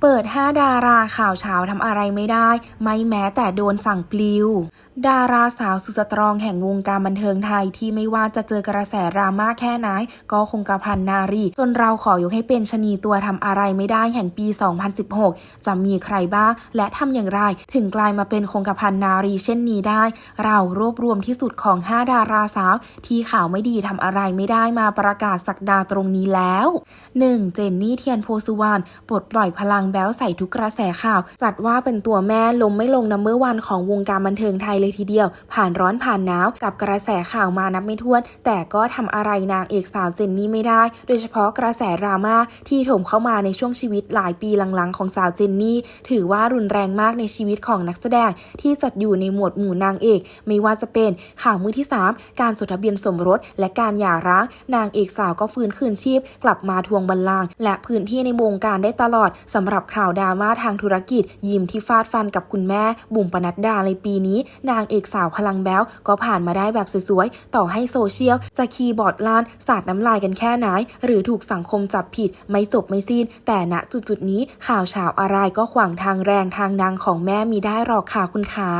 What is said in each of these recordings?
เปิด 5 ดาราข่าวเช้าทำอะไรไม่ได้ ไม่แม้แต่โดนสั่งปลิว ดาราสาวสุดสตรองแห่งวงการบันเทิงไทยที่ไม่ว่าจะเจอกระแสดราม่าแค่ไหนก็คงกระพันนารี จนเราขอยกให้เป็นชะนีตัวทำอะไรไม่ได้แห่งปี 2016 จะมีใครบ้าง และทำอย่างไร ถึงกลายมาเป็นคงกระพันนารีเช่นนี้ได้ เรารวบรวมที่สุดของ 5 ดาราสาว ที่ข่าวไม่ดีทำอะไรไม่ได้มาประกาศสักดาตรงนี้แล้ว 1. เจนนี่เทียนโพสุวรรณปลดปล่อยพลังแบ้วใส่ทุกกระแสข่าว จัดว่าเป็นตัวแม่ลมไม่ลงนัมเบอร์วันของวงการบันเทิงไทยเลยทีเดียว ผ่านร้อนผ่านหนาวกับกระแสข่าวมานับไม่ถ้วน แต่ก็ทำอะไรนางเอกสาวเจนนี่ไม่ได้ โดยเฉพาะกระแสดราม่าที่ถมเข้ามาในช่วงชีวิตหลายปีหลังๆ ของสาวเจนนี่ ถือว่ารุนแรงมากในชีวิตของนักแสดง ที่จัดอยู่ในหมวดหมู่นางเอก ไม่ว่าจะเป็นข่าวมือที่ 3 การจดทะเบียนสมรส และการหย่าร้าง นางเอกสาวก็ฟื้นคืนชีพ กลับมาทวงบัลลังก์และพื้นที่ในวงการได้ตลอดสำหรับข่าวดราม่าทางธุรกิจ ยิมที่ฟาดฟันกับคุณแม่ บุ๋มปนัดดาในปีนี้นาางเอกสาวพลังแบ้ว ก็ผ่านมาได้แบบสวยๆ ต่อให้โซเชียล จะคีย์บอร์ดล้าน สาดน้ำลายกันแค่ไหน หรือถูกสังคมจับผิดไม่จบไม่สิ้น แต่ณจุดๆนี้ข่าวเฉาอะไรก็ขวางทางแรงทางดังของแม่มีได้หรอกค่ะคุณขา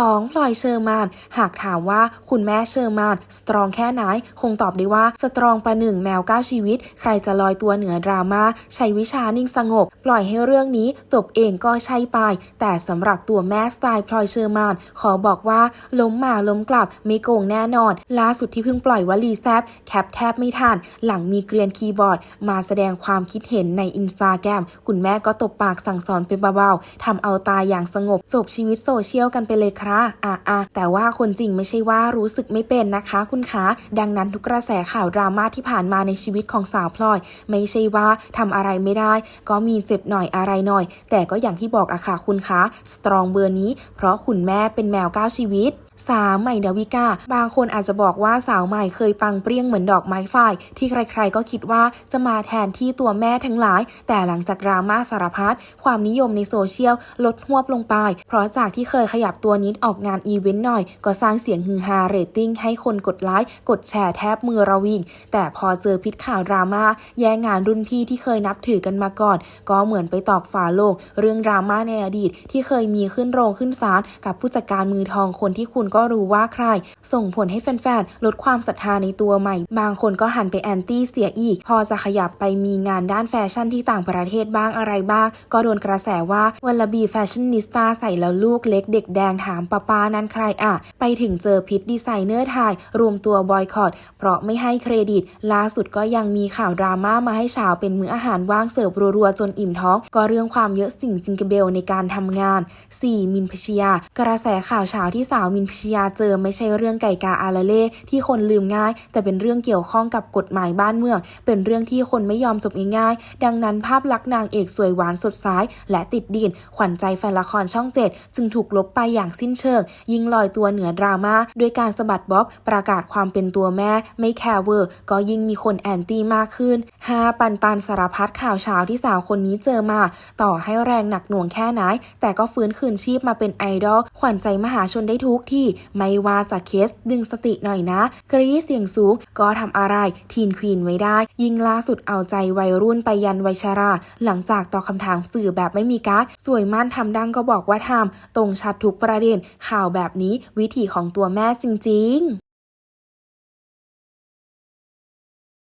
2. พลอยเชอร์มาน หากถามว่าคุณแม่เชอร์มาน สตรองแค่ไหน คงตอบได้ว่าสตรองประหนึ่งแมวก้าชีวิต ใครจะลอยตัวเหนือดราม่าใช้วิชานิ่งสงบ ปล่อยให้เรื่องนี้จบเองก็ใช่ไป แต่สำหรับตัวแม่สไตล์พลอยเชอร์มาน ขอบอกว่าล้มมาล้มกลับไม่โกงแน่นอน ล่าสุดที่เพิ่งปล่อยวลีแซบแคปแทบไม่ทันหลังมีเกรียนคีย์บอร์ด มาแสดงความคิดเห็นในอินสตาแกรมคุณแม่ก็ตบปากสั่งสอนเป็นเบาๆทำเอาตายอย่างสงบจบชีวิตโซเชียลกันไปเลยค่ะรับอะอะแต่ว่าคนจริงไม่ใช่ว่ารู้สึกไม่เป็นนะคะ คุณคะ ดังนั้นทุกกระแสข่าวดราม่าที่ผ่านมาในชีวิตของสาวพลอย ไม่ใช่ว่าทำอะไรไม่ได้ ก็มีเจ็บหน่อยอะไรหน่อย แต่ก็อย่างที่บอกอะค่ะคุณคะ สตรองเบอร์นี้ เพราะคุณแม่เป็นแมวก้าวชีวิต สาวใหม่ดาวิกา บางคนอาจจะบอกว่าสาวใหม่เคยปังเปรี้ยงเหมือนดอกไม้ไฟที่ใครๆก็คิดว่าจะมาแทนที่ตัวแม่ทั้งหลาย แต่หลังจากดราม่าสารพัดความนิยมในโซเชียลลดหวบลงไป เพราะจากที่เคยขยับตัวนิดออกงานอีเวนต์หน่อย ก็สร้างเสียงฮือฮาเรตติ้งให้คนกดไลค์กดแชร์แทบมือระวิง แต่พอเจอพิษข่าวดราม่าแย่งงานรุ่นพี่ที่เคยนับถือกันมาก่อน ก็เหมือนไปตอกฝาโลงเรื่องดราม่าในอดีตที่เคยมีขึ้นโรงขึ้นศาลกับผู้จัดการมือทองคนที่คุณก็รู้ว่าใคร ส่งผลให้แฟนๆลดความศรัทธาในตัวใหม่ บางคนก็หันไปแอนตี้เสียอีก พอจะขยับไปมีงานด้านแฟชั่นที่ต่างประเทศบ้างอะไรบ้าง ก็โดนกระแสว่าวันลบีแฟชั่นนิสตาใส่แล้วลูกเล็กเด็กแดงถามป้าป้านั้นใครอะไปถึงเจอพิษดีไซเนอร์ไทยรวมตัวบอยคอตเพราะไม่ให้เครดิต ล่าสุดก็ยังมีข่าวดราม่ามาให้ชาวเป็นมื้ออาหารว่างเสิร์ฟรัวๆจนอิ่มท้อง ก็เรื่องความเยอะสิ่งจิงเกเบลในการทำงาน 4. มินพิชยากระแสข่าวเช้าที่สาวมินชยาเจอไม่ใช่เรื่องไก่กาอาราเล่ที่คนลืมง่าย แต่เป็นเรื่องเกี่ยวข้องกับกฎหมายบ้านเมือง เป็นเรื่องที่คนไม่ยอมจบง่ายๆ ดังนั้นภาพลักษณ์นางเอกสวยหวานสดใสและติดดิน ขวัญใจแฟนละครช่องเจ็ดจึงถูกลบไปอย่างสิ้นเชิง ยิงลอยตัวเหนือดราม่าด้วยการสะบัดบ๊อบประกาศความเป็นตัวแม่ ไม่แคร์เวอร์ ก็ยิ่งมีคนแอนตี้มากขึ้น5ปันปันสารพัดข่าวเช้าที่สาวคนนี้เจอมา ต่อให้แรงหนักหน่วงแค่ไหน แต่ก็ฟื้นคืนชีพมาเป็นไอดอลขวัญใจมหาชนได้ทุกที่ไม่ว่าจะเคสดึงสติหน่อยนะกรีดเสียงสูงก็ทำอะไรทีนควีนไว้ได้ ยิงล่าสุดเอาใจวัยรุ่นไปยันวัยชรา หลังจากตอบคำถามสื่อแบบไม่มีการ์ดสวยมั่นทำดังก็บอกว่าทำตรงชัดทุกประเด็นข่าวแบบนี้วิถีของตัวแม่จริง ๆ